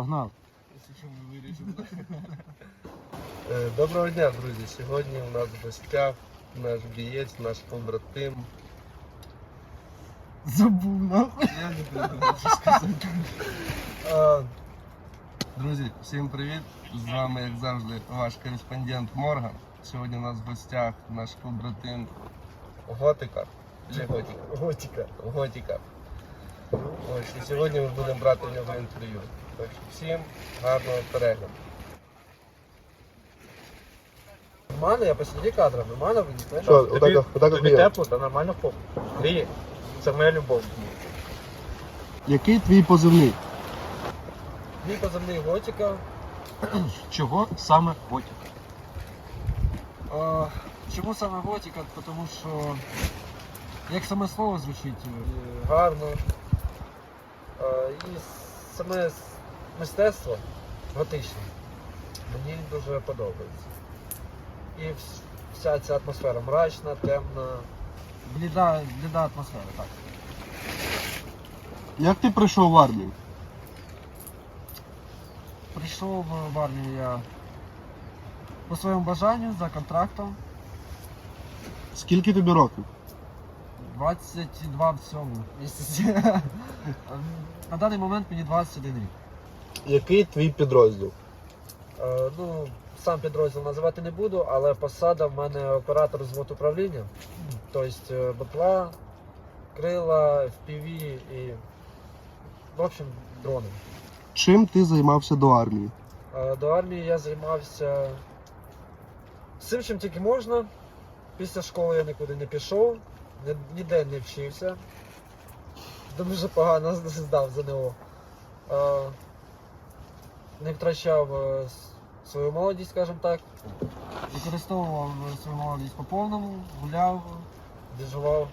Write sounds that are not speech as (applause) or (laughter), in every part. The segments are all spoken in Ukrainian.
Погнали. Е, Доброго дня, друзі! Сьогодні у нас в гостях наш бієць, наш побратим. Забув нахуй. Я не придумав, що сказати. А, Друзі, всім привіт! З вами, як завжди, ваш кореспондент Морган. Сьогодні у нас в гостях наш побратим Готика. Чи Готіка? Готіка. Готіка. Ось, і сьогодні ми будемо брати в нього інтерв'ю. Так що всім гарного перегляду. Нормально, я посреди кадра, нормально вийде. Що, отак, отак Тобі тепло, та нормально хоп. Гріє. Це моя любов. Який твій позивний? Мій позивний готіка. (clears throat) Чого саме готік? А, чому саме готіка? Тому що як саме слово звучить е, гарно. І саме мистецтво готичне. Мені дуже подобається. І вся ця атмосфера мрачна, темна. Бліда, бліда атмосфера, так. Як ти прийшов в армію? Прийшов в армію я по своєму бажанню за контрактом. Скільки тобі років? 22 в цьому місяці. (laughs) На даний момент мені 21 рік. Який твій підрозділ? Е, Ну, сам підрозділ називати не буду, але посада в мене оператор звод управління. Тобто е, крила, FPV і, в общем, дрони. Чим ти займався до армії? Е, До армії я займався всім, чим тільки можна. Після школи я нікуди не пішов, ніде не вчився. Дуже погано здав ЗНО. Не втрачав е, свою молодість, скажімо так. Використовував е, свою молодість по повному, гуляв, біжував.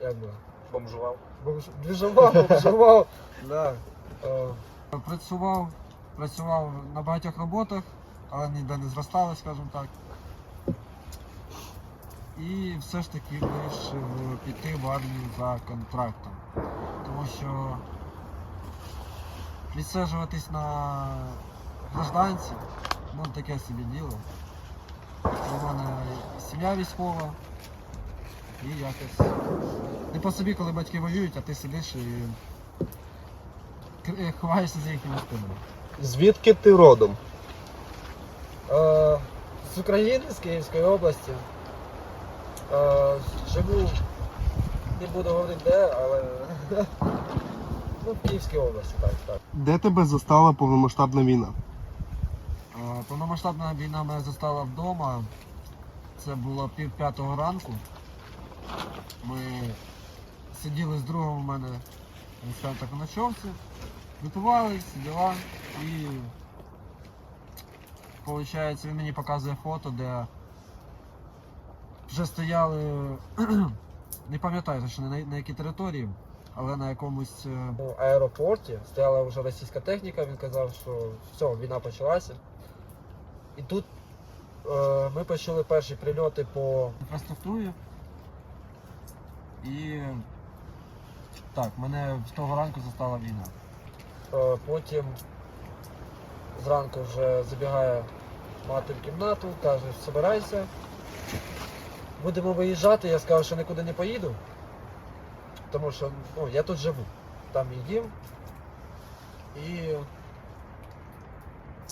Як би? Бомжував. Бомж- Двіжував, бомжував. (laughs) Да. Е, Працював, працював на багатьох роботах, але ніде не зростали, скажімо так. І все ж таки вирішив піти в армію за контрактом. Тому що відсаджуватись на гражданці, ну таке собі діло. У мене сім'я військова. І якось не по собі, коли батьки воюють, а ти сидиш і ховаєшся за їхніми спинами. Звідки ти родом? Е, з України, з Київської області. Живу, не буду говорити де, але (laughs) ну, в Київській області, так, так. Де тебе застала повномасштабна війна? Повномасштабна війна мене застала вдома. Це було пів п'ятого ранку. Ми сиділи з другом у мене, скажімо так, у ночовці, випивали, всі діла і виходить, він мені показує фото, де вже стояли, (clears throat) не пам'ятаю точно на, на якій території, але на якомусь е, аеропорті стояла вже російська техніка, він казав, що все, війна почалася. І тут е, ми почали перші прильоти по інфраструктурі. І так, мене з того ранку застала війна. Е, потім зранку вже забігає мати в кімнату, каже, збирайся. Будемо виїжджати, я сказав, що нікуди не поїду. Тому що ну, я тут живу. Там мій дім. І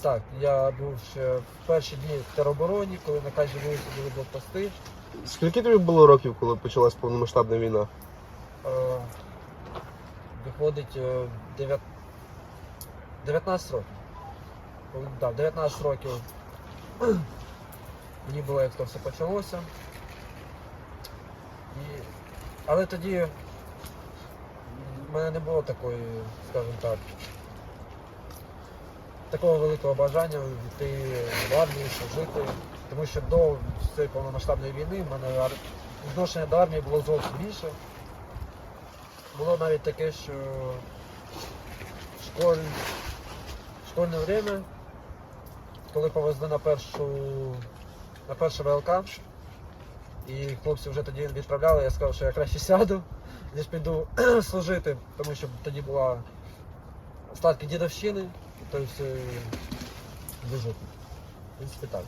так, я був ще в перші дні в теробороні, коли на кожній вулиці були блокпости. Скільки тобі було років, коли почалась повномасштабна війна? Е, виходить е, дев'ят- 19 років. Коли- Да, 19 років мені було, як то все почалося. І... Але тоді в мене не було такої, скажімо так, такого великого бажання йти в армію, служити. Тому що до цієї повномасштабної війни в мене ар- відношення до армії було зовсім більше. Було навіть таке, що школь... школьне время, коли повезли на першу на перше ВЛК, і хлопці вже тоді відправляли, я сказав, що я краще сяду, ніж піду (clears throat) служити, тому що тоді була остатки дідовщини, то есть е, движухи. В принципі так.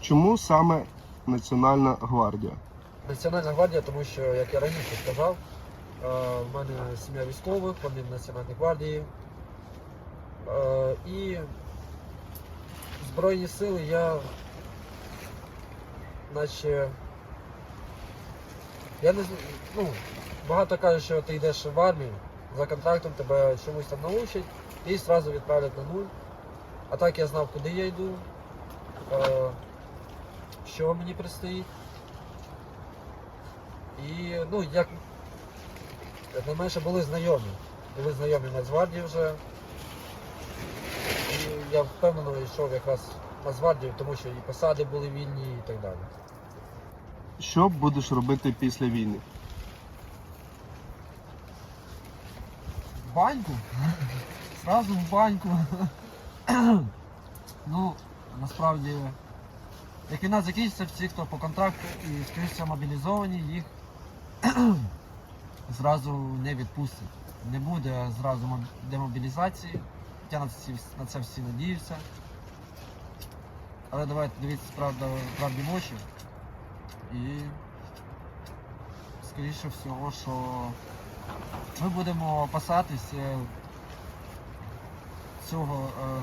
Чому саме Національна гвардія? Національна гвардія, тому що, як я раніше сказав, е, в мене сім'я військових, вони в Національній гвардії. Е, І Збройні сили я наче. Я не ну, багато кажуть, що ти йдеш в армію, за контрактом тебе чомусь там научать і одразу відправлять на нуль. А так я знав, куди я йду, е, що мені предстоїть. І ну, як, найменше були знайомі. Були знайомі Нацгвардії вже. І я впевнено йшов якраз Нацгвардію, тому що і посади були вільні і так далі. Що будеш робити після війни? В баньку? Сразу в баньку. (coughs) ну, насправді, як війна закінчиться, всі, хто по контракту і скоріше мобілізовані, їх (coughs) зразу не відпустять. Не буде зразу демобілізації. Я на це, всі надіюся. Але давайте дивитися правда, правді в очі. І скоріше всього, що ми будемо опасатись е, цього е,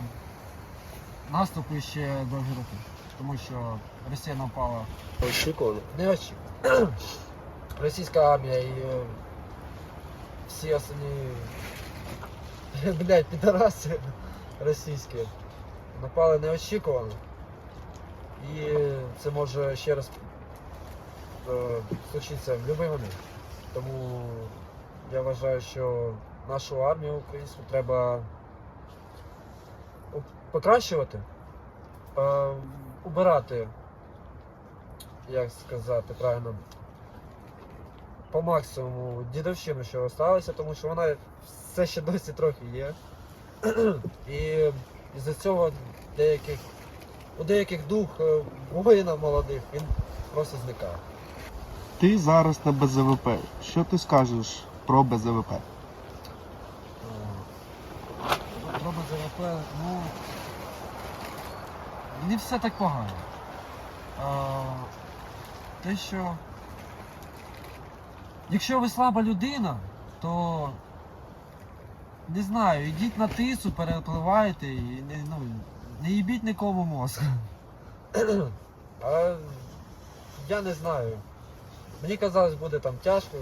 наступу ще довгі роки. Тому що Росія напала Очікувано. не очікувано. (clears throat) Російська армія і е, всі останні (laughs) блядь, підараси російські напали неочікувано. І це може ще раз е, случитися в будь-який момент. Тому я вважаю, що нашу армію українську треба покращувати, е, убирати, як сказати правильно, по максимуму дідовщину, що залишилося, тому що вона все ще досі трохи є. (clears throat) І з-за цього деяких, у деяких дух е, воїнів молодих він просто зникає. Ти зараз на БЗВП. Що ти скажеш про БЗВП? Робот ЗВП, ну. Не все так погано. А, те, що. Якщо ви слаба людина, то не знаю, йдіть на тису, перепливайте і не, ну, не їбіть нікому мозк. А, я не знаю. Мені казалось, буде там тяжко,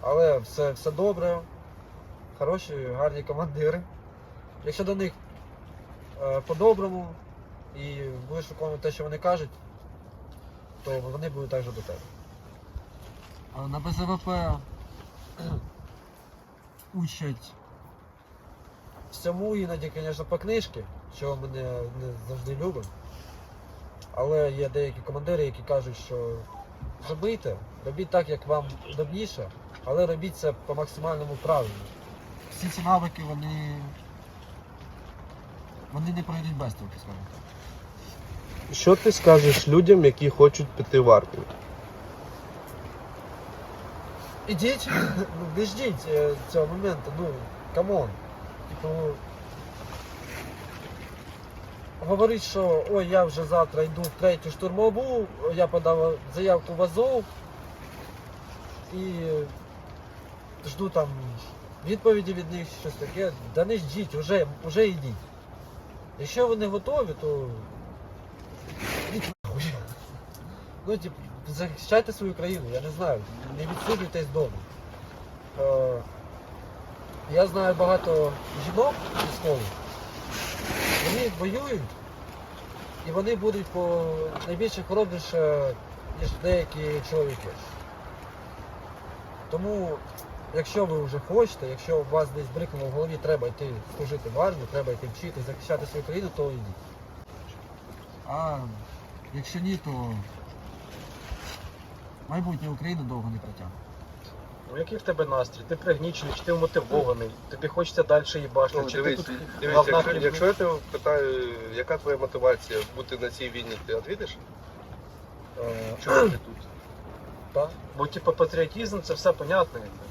але все, все добре. Хороші, гарні командири. Якщо до них е, по-доброму і будеш виконувати те, що вони кажуть, то вони будуть також до тебе. На БЗВП (clears throat) учать всьому іноді, звісно, по книжки, що ми не, завжди любимо. Але є деякі командири, які кажуть, що робити, робіть так, як вам удобніше, але робіть це по максимальному правильно. Всі ці навики, вони. Вони не пройдуть без того, скажімо так. Що ти скажеш людям, які хочуть піти в армію? Ідіть, ну не ждіть е, цього моменту, ну, камон. Типу. Говорить, що ой, я вже завтра йду в третю штурмову, я подав заявку в Азов і жду там відповіді від них, щось таке. Да не ждіть, вже, вже йдіть. Якщо ви не готові, то. Ну, типу, захищайте свою країну, я не знаю, не відсиджуйтесь вдома. Е, я знаю багато жінок військових, вони воюють і вони будуть по найбільше хоробріше, ніж деякі чоловіки. Тому, якщо ви вже хочете, якщо у вас десь брикнуло в голові, треба йти служити в армію, треба йти вчити, захищати свою країну, то йдіть. А якщо ні, то майбутнє України довго не протягне. Ну який в тебе настрій? Ти пригнічений, чи ти вмотивований? Тобі хочеться далі їбашити, Ну, чи дивись, ти тут дивись, говна якщо, якщо я тебе питаю, яка твоя мотивація бути на цій війні, ти відповідиш? Е, Чого ти тут? (clears throat) так. Бо типу патріотизм це все понятно. якби.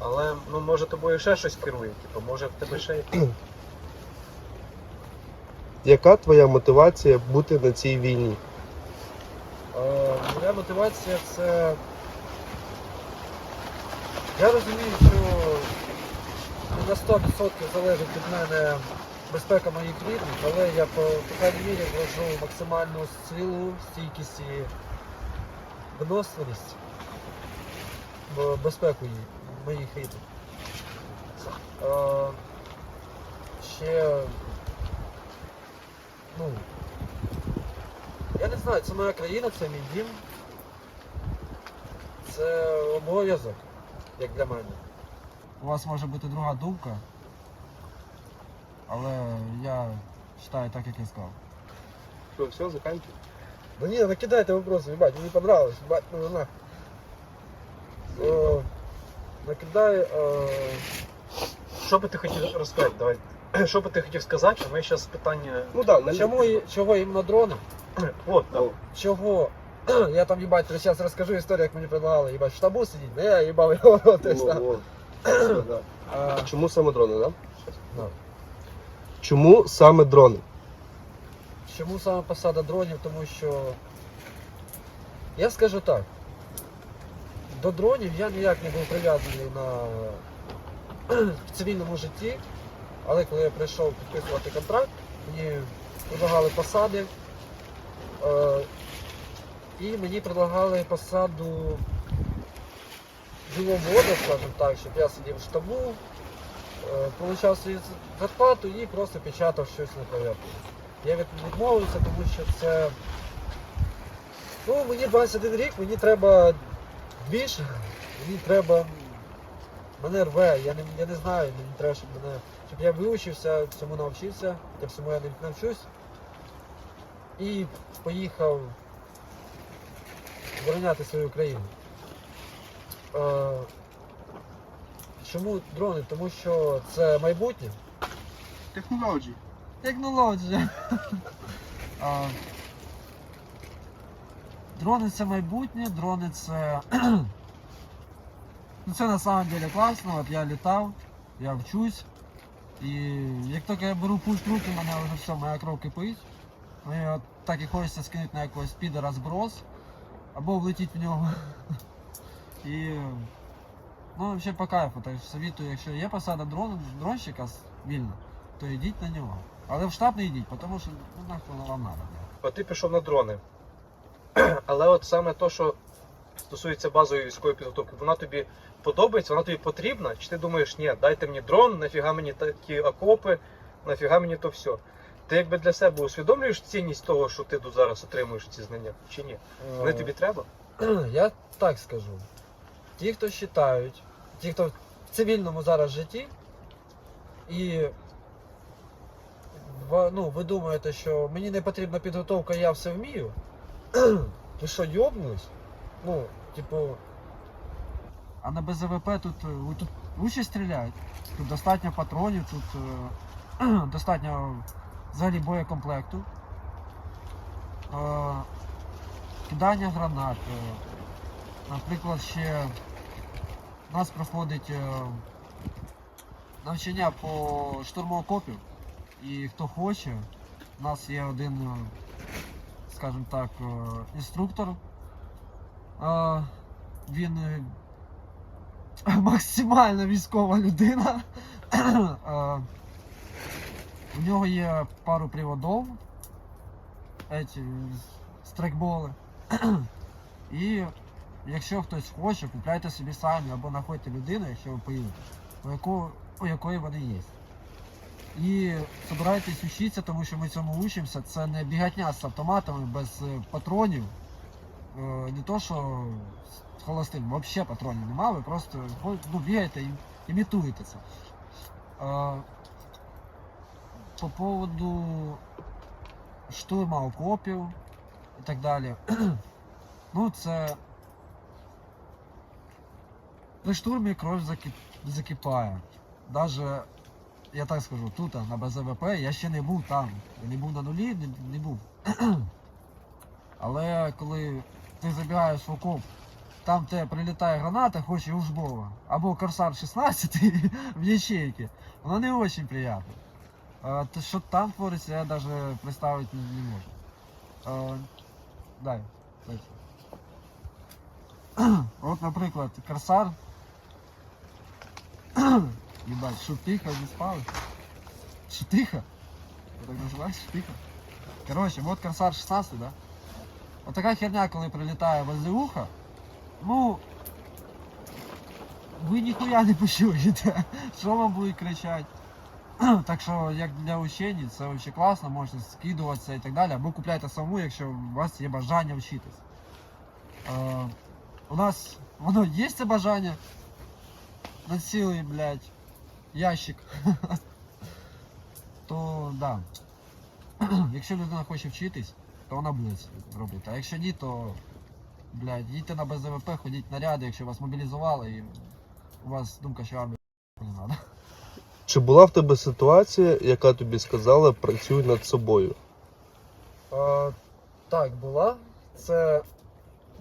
Але ну може тобою ще щось керує, типу, може в тебе ще є. (clears throat) Яка твоя мотивація бути на цій війні? Е, Моя мотивація це. Я розумію, що на 100% залежить від мене безпека моїх рідних, але я по крайній мірі вложу максимальну силу, стійкість і виносливість в безпеку моїх рідних. Е, Ще. Ну, я не знаю, це моя країна, це мій дім. Це обов'язок, як для мене. У вас може бути друга думка, але я вважаю так, як я сказав. Що, все, заканчивай? Да не, накидайте вопросы, ебать, мне не понравилось, ебать, ну нахуй. Э, Накидай, э, Що би ти хотів розказати? Давай. (clears throat) Що би ти хотів сказати, а ми зараз питання. Ну да, на чому, і- чого іменно дрони? От, да. Чого? (clears throat) Я там, ебать, сейчас расскажу историю, як мені предлагали, ебать, в штабу сидіть, не я їбав його, (laughs) то есть там. (clears throat) А, Чому саме дрони, да? Да. Чому саме дрони? Чому саме посада дронів? Тому що. Я скажу так. До дронів я ніяк не був прив'язаний на (clears throat) в цивільному житті, але коли я прийшов підписувати контракт, мені предлагали посади. Е, і мені предлагали посаду діловода, скажімо так, щоб я сидів в штабу, е, получав свою зарплату і просто печатав щось на клавіатурі. Я відмовився, тому що це. Ну, мені 21 рік, мені треба більше, мені треба. Мене рве, я не, я не знаю, мені треба, щоб мене. Щоб я вивчився, всьому навчився, я всьому я не навчусь. І поїхав обороняти свою країну. Е, чому дрони? Тому що це майбутнє. Технології. Технологія. Дрони це майбутнє, дрони це. (clears throat) Ну це на самом деле класно. От я літав, я вчусь. І як тільки я беру пульт в руки, мене вже все, моя кров кипить. Мені от так і хочеться скинути на якогось підера зброс. Або влетіти в нього. І. Ну, взагалі по кайфу. Так що совітую, якщо є посада дрон, дронщика вільна, то йдіть на нього. Але в штаб не йдіть, тому що ну, нахуй вам треба. От ти пішов на дрони. (clears throat) Але от саме то, що стосується базової військової підготовки, вона тобі подобається, вона тобі потрібна, чи ти думаєш, ні, дайте мені дрон, нафіга мені такі окопи, нафіга мені то все. Ти якби для себе усвідомлюєш цінність того, що ти тут зараз отримуєш ці знання, чи ні? Вони Е, тобі треба? (clears throat) Я так скажу. Ті, хто вважають, ті, хто в цивільному зараз житті, і ну, ви думаєте, що мені не потрібна підготовка, я все вмію. (clears throat) Ви що, йобнулись? Ну, типу, А на БЗВП тут, е, тут лучше стріляють. Тут достатньо патронів, тут е, (clears throat) достатньо взагалі боєкомплекту. Е, кидання гранат. е, Наприклад, ще у нас проходить е, навчання по штурму окопів. І хто хоче, у нас є один, скажімо так, інструктор. Він (laughs) максимально військова людина. Е, У нього є пару приводів, еті, страйкболи. (clears throat) І якщо хтось хоче, купляйте собі самі або знаходьте людину, якщо ви поїдете, у, якого, у якої вони є. І збирайтесь вчитися, тому що ми цьому учимося. Це не бігатня з автоматами без е, патронів. Е, Не то, що з холостим, взагалі патронів немає, ви просто ну, бігаєте і імітуєте це. По поводу штурма окопів і так далі. (clears throat) Ну, це. При штурмі кров закип... закипає. Даже, я так скажу, тут на БЗВП я ще не був там. Я не був на нулі, не, не був. (clears throat) Але коли ти забігаєш в окоп там де прилітає граната, хоч і ужбова, або Корсар 16 (laughs) в ячейки, воно не дуже приємно. А, те, що там твориться, я навіть представити не, не можу. А, дай, дай. (clears throat) От, наприклад, Корсар. (clears throat) Ебать, шутиха не спали. Шутиха? Ты так называешь? Шутиха? Короче, вот Корсар 16, да? Вот такая херня, коли прилітає возле уха, ну, ви ніхуя не почуєте, (laughs) що вам будуть кричати. (clears throat) Так що, як для учень, це взагалі класно, можете скидуватися і так далі, або купляйте саму, якщо у вас є бажання вчитись. Е, у нас воно є це бажання на цілий, блядь, ящик. (laughs) То да. (clears throat) Якщо людина хоче вчитись, то вона буде це робити. А якщо ні, то блядь, їдьте на БЗВП, ходіть наряди, якщо вас мобілізували і у вас думка, що армія не треба. Чи була в тебе ситуація, яка тобі сказала працюй над собою? А, так, була. Це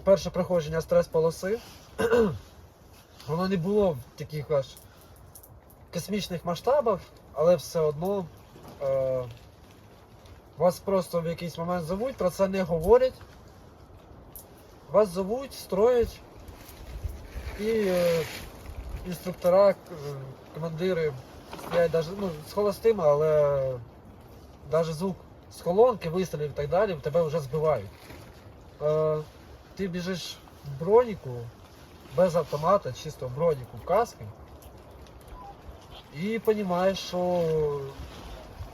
перше проходження стрес-полоси. (clears throat) Воно не було в таких аж космічних масштабах, але все одно е, вас просто в якийсь момент зовуть, про це не говорять. Вас зовуть, строять, і е, інструктора, командири стоять даже, ну, з холостими, але навіть звук з колонки, вистрілів і так далі, тебе вже збивають. Е, ти біжиш в броніку, без автомата, чисто в броніку, каски. І розумієш, що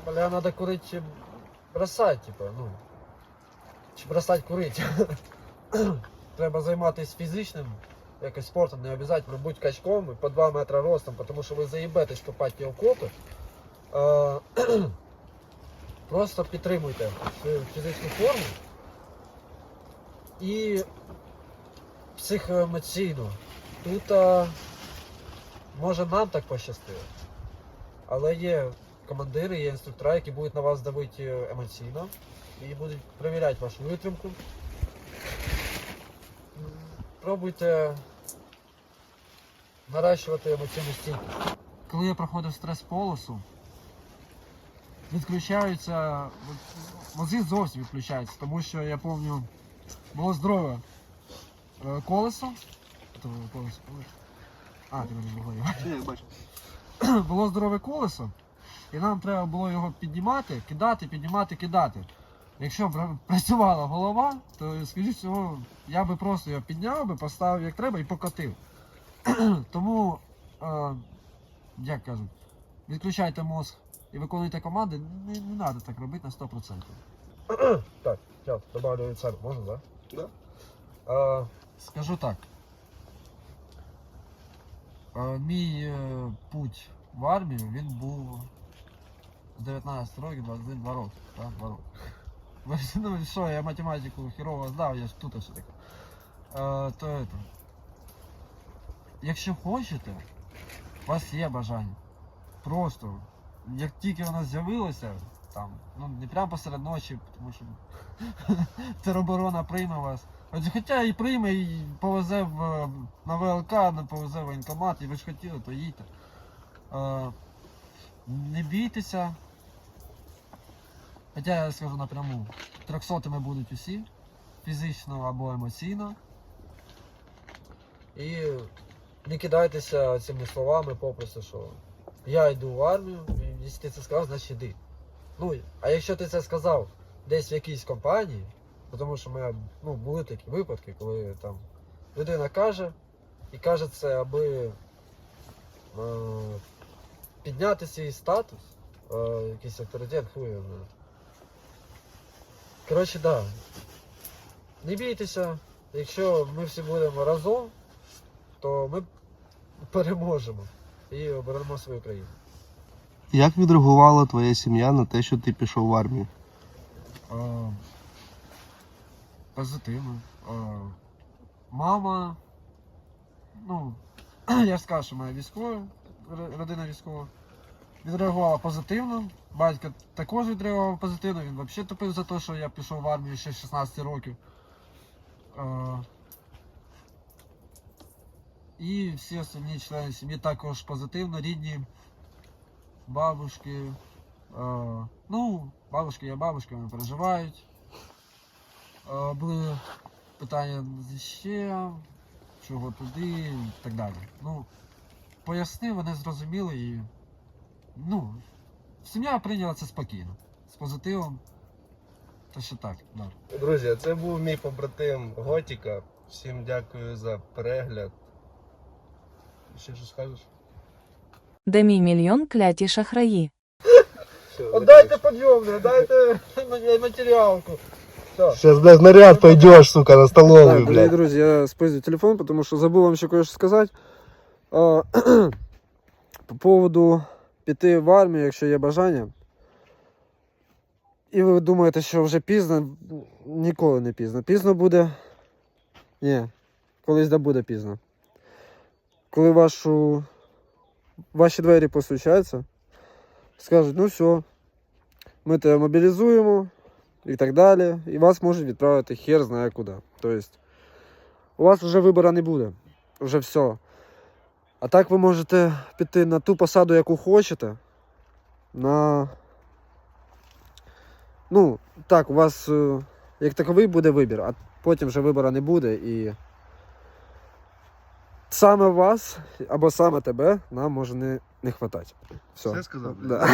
бля, треба курити бросати, типу, ну. Чи бросати курити. (coughs) Треба займатися фізичним якось спортом, не обов'язково бути качком по 2 метри ростом, тому що ви заїбетесь копати ті окопи. Е, Просто підтримуйте свою фізичну форму і психоемоційно. Тут а, може нам так пощастило, але є командири, є інструктора, які будуть на вас давити емоційно і будуть перевіряти вашу витримку. Пробуйте наращувати емоційну стійкість. коли я проходив стрес-полосу, відключаються, мозги зовсім відключаються, тому що я пам'ятаю, було здорове е, колесо. То колесо. А, ти мене не говорив. Я бачу. (clears throat) Було здорове колесо, і нам треба було його піднімати, кидати, піднімати, кидати. Якщо б (laughs) працювала голова, то скажіть я би просто його підняв би, поставив як треба і покотив. (clears throat) Тому, е, як кажуть, відключайте мозг і виконуйте команди, не, не треба так робити на 100%. (clears throat) Так, я добавлю від себе, можна, так? Да. А, Скажу так. Е, Мій е, путь в армію він був з 19 років, 22 роки. Так, 2 роки. Ви Ну що, я математику херово здав, я ж тут все таке. Е, то это. Якщо хочете, у вас є бажання. Просто, як тільки воно з'явилося, там, ну не прямо посеред ночі, тому що (laughs) тероборона прийме вас. Хоча і прийме, і повезе в, на ВЛК, не повезе в воєнкомат, і ви ж хотіли, то їдьте. Е, не бійтеся. Хоча я скажу напряму, трьохсотими будуть усі, фізично або емоційно. І не кидайтеся цими словами попросту, що я йду в армію, і якщо ти це сказав, значить йди. Ну, а якщо ти це сказав десь в якійсь компанії, тому що ми ну, були такі випадки, коли там людина каже, і каже це, аби е, підняти свій статус, е, якийсь авторитет, знає. Коротше, да. Не бійтеся, якщо ми всі будемо разом, то ми переможемо і оберемо свою країну. Як відреагувала твоя сім'я на те, що ти пішов в армію? Е, позитивно. Е, мама, ну, (clears throat) я ж сказав, що моя військова, родина військова, відреагувала позитивно. Батько також відреагував позитивно, він взагалі топив за те, що я пішов в армію ще 16 років. Е, І всі остальні члени сім'ї також позитивно, рідні, бабушки. Е, ну, бабушки є бабушки, вони переживають. Е, були питання ще, чого туди і так далі. Ну, пояснив, вони зрозуміли і. Ну, сім'я прийняла це спокійно, з позитивом. Та що так, да. Друзі, це був мій побратим Готіка. Всім дякую за перегляд. Ще що скажеш? Де мій мільйон кляті шахраї. Все, Отдайте подъемные, дайте (laughs) мені материалку. Все. Сейчас, блядь, наряд пойдешь, сука, на столовую, Так, дорогі блядь. друзі, я спиздю телефон, тому що забув вам ще кое-що сказати. А, (clears throat) По поводу піти в армію, якщо є бажання. І ви думаєте, що вже пізно, ніколи не пізно. Пізно буде. Ні, колись да буде пізно. Коли вашу... ваші двері постучаться, скажуть, ну все, ми тебе мобілізуємо, і так далі. І вас можуть відправити хер знає куди. Тобто, у вас вже вибору не буде. Вже все. А так ви можете піти на ту посаду, яку хочете. На. Ну, так, у вас е, як таковий буде вибір, а потім вже вибору не буде і. Саме вас або саме тебе нам може не, не хватати. Все. Все сказав. Да.